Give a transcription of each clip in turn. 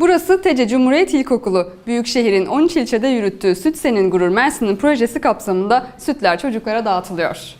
Burası Tece Cumhuriyet İlkokulu. Büyükşehir'in 13 ilçede yürüttüğü Süt Senin Gurur Mersin'in projesi kapsamında sütler çocuklara dağıtılıyor.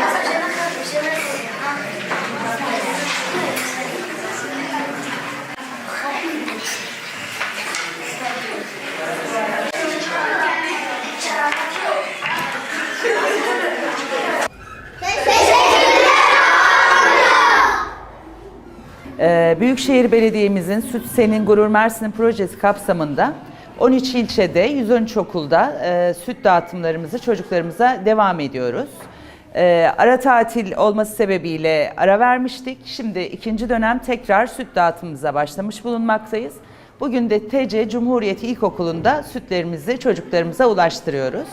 Ee, Büyükşehir Belediye'mizin Süt Senin Gurur Mersin projesi kapsamında 13 ilçede 113 okulda e, süt dağıtımlarımızı çocuklarımıza devam ediyoruz. Ee, ara tatil olması sebebiyle ara vermiştik. Şimdi ikinci dönem tekrar süt dağıtımımıza başlamış bulunmaktayız. Bugün de TC Cumhuriyet İlkokulu'nda sütlerimizi çocuklarımıza ulaştırıyoruz.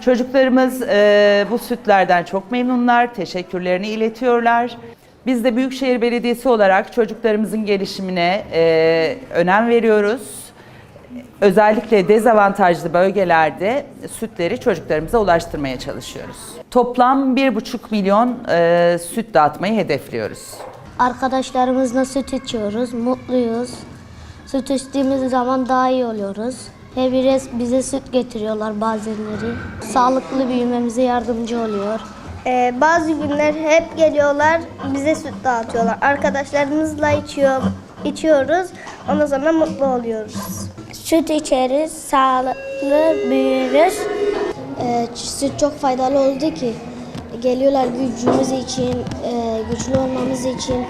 Çocuklarımız e, bu sütlerden çok memnunlar, teşekkürlerini iletiyorlar. Biz de Büyükşehir Belediyesi olarak çocuklarımızın gelişimine e, önem veriyoruz. Özellikle dezavantajlı bölgelerde sütleri çocuklarımıza ulaştırmaya çalışıyoruz. Toplam 1,5 milyon e, süt dağıtmayı hedefliyoruz. Arkadaşlarımızla süt içiyoruz, mutluyuz. Süt içtiğimiz zaman daha iyi oluyoruz. Ve bize süt getiriyorlar bazenleri. Sağlıklı büyümemize yardımcı oluyor. Ee, bazı günler hep geliyorlar bize süt dağıtıyorlar. Arkadaşlarımızla içiyor, içiyoruz. Ondan sonra mutlu oluyoruz. Süt içeriz, sağlıklı büyürüz. Ee, süt çok faydalı oldu ki geliyorlar gücümüz için, e, güçlü olmamız için,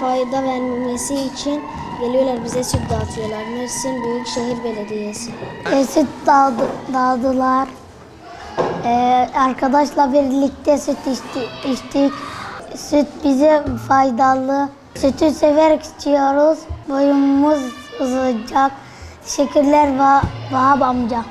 fayda vermesi için geliyorlar bize süt dağıtıyorlar. Mersin Büyükşehir Belediyesi. E, süt dağdı, dağdılar. E, arkadaşla birlikte süt içti, içtik. Süt bize faydalı. Sütü severek içiyoruz. Boyumuz uzayacak. Teşekkürler Va- Vahap amca.